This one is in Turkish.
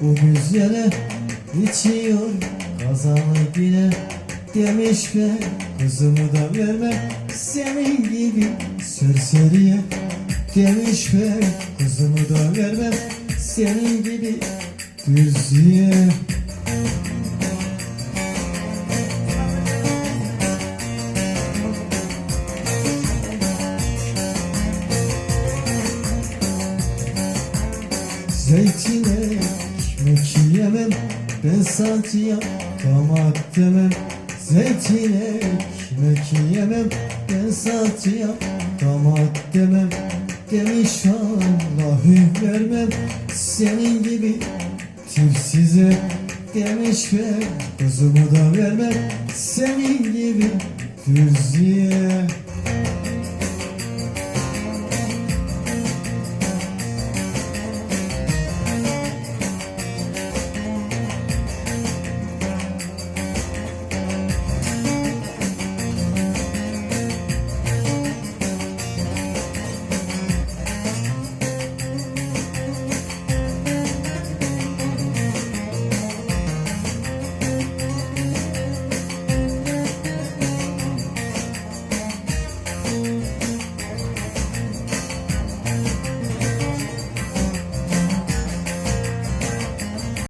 bu güzele içiyor kazanı bile. Demiş be kızımı da vermem senin gibi serseriye. Demiş be kızımı da vermem senin gibi düzüye Zeytine ekmek yemem Ben salçaya damat demem. Zeytine ekmek yemem Ben salçaya damat demem. Demiş Allah'ı vermem. Senin gibi tipsize Demiş ben kızımı da vermem. Senin gibi düzüye